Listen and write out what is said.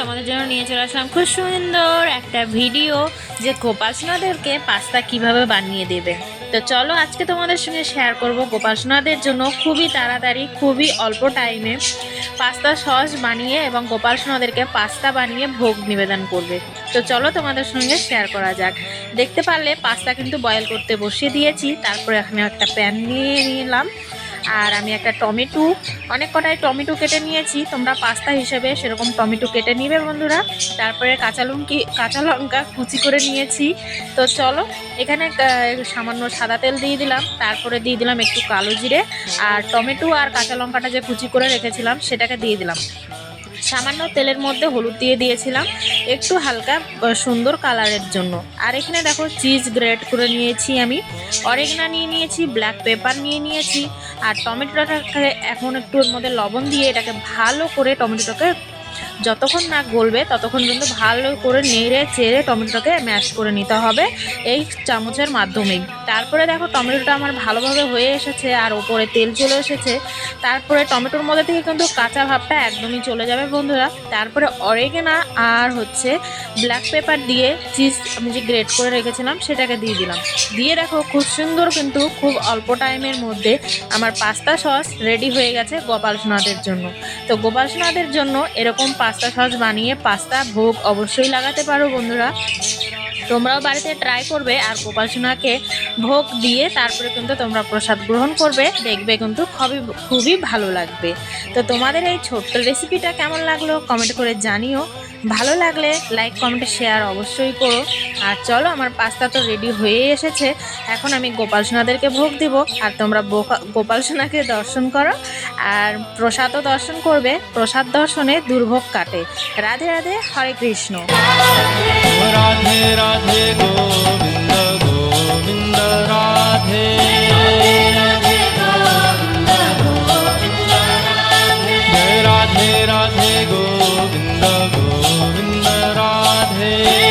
তোমাদের জন্য নিয়ে চলে আসলাম খুব সুন্দর একটা ভিডিও যে গোপালসোনাদেরকে পাস্তা কীভাবে বানিয়ে দেবে। তো চলো আজকে তোমাদের সঙ্গে শেয়ার করব গোপালসোনাদের জন্য খুবই তাড়াতাড়ি, খুবই অল্প টাইমে পাস্তা সস বানিয়ে এবং গোপালসোনাদেরকে পাস্তা বানিয়ে ভোগ নিবেদন করবে। তো চলো তোমাদের সঙ্গে শেয়ার করা যাক। দেখতে পারলে পাস্তা কিন্তু বয়েল করতে বসিয়ে দিয়েছি, তারপরে এখানে একটা প্যান নিয়ে নিলাম। আর আমি একটা টমেটো, অনেক কটাই টমেটো কেটে নিয়েছি। তোমরা পাস্তা হিসেবে সেরকম টমেটো কেটে নিবে বন্ধুরা। তারপরে কাঁচা লঙ্কি, কাঁচা লঙ্কা কুচি করে নিয়েছি। তো চলো, এখানে সামান্য সাদা তেল দিয়ে দিলাম। তারপরে দিয়ে দিলাম একটু কালো জিরে। আর টমেটো আর কাঁচা লঙ্কাটা যে কুচি করে রেখেছিলাম, সেটাকে দিয়ে দিলাম। সামান্য তেলের মধ্যে হলুদ দিয়ে দিয়েছিলাম, একটু হালকা সুন্দর কালারের জন্য। আর এখানে দেখো, চিজ গ্রেট করে নিয়েছি আমি। অরেগনা নিয়ে নিয়েছি, ব্ল্যাক পেপার নিয়ে নিয়েছি। আর টমেটোটাকে এখন একটু ওর মধ্যে লবণ দিয়ে এটাকে ভালো করে টমেটোটাকে যতক্ষণ না গলবে, ততক্ষণ কিন্তু ভালো করে নেড়ে চেড়ে টমেটোটাকে ম্যাশ করে নিতে হবে এই চামচের মাধ্যমেই। তারপরে দেখো, টমেটোটা আমার ভালোভাবে হয়ে এসেছে আর ওপরে তেল চলে এসেছে। তারপরে টমেটোর মধ্যে থেকে কিন্তু কাঁচা ভাবটা একদমই চলে যাবে বন্ধুরা। তারপরে অরেগেনা আর হচ্ছে ব্ল্যাক পেপার দিয়ে চিজ আমি যে গ্রেট করে রেখেছিলাম, সেটাকে দিয়ে দিলাম। দিয়ে দেখো, খুব সুন্দর কিন্তু খুব অল্প টাইমের মধ্যে আমার পাস্তা সস রেডি হয়ে গেছে গোপাল সোনাদের জন্য। তো গোপাল সোনাদের জন্য এরকম পাস্তা সস বানিয়ে পাস্তা ভোগ অবশ্যই লাগাতে পারো বন্ধুরা। তোমরাও বাড়িতে ট্রাই করবে আর গোপাল সোনাকে ভোগ দিয়ে তারপরে কিন্তু তোমরা প্রসাদ গ্রহণ করবে। দেখবে কিন্তু খুবই খুবই ভালো লাগবে। তো তোমাদের এই ছোট্ট রেসিপিটা কেমন লাগল? কমেন্ট করে জানিও। ভালো লাগলে লাইক কমেন্ট শেয়ার অবশ্যই করো। আর চলো, আমার পাস্তা তো রেডি হয়ে এসেছে। এখন আমি গোপাল সোনাদেরকে ভোগ দিব। আর তোমরা গোপাল সোনাকে দর্শন করো। আর প্রসাদও দর্শন করবে। প্রসাদ দর্শনে দুর্ভোগ কাটে। রাধে রাধে, হরে কৃষ্ণ। রাধে রাধে, গোবিন্দ morrer.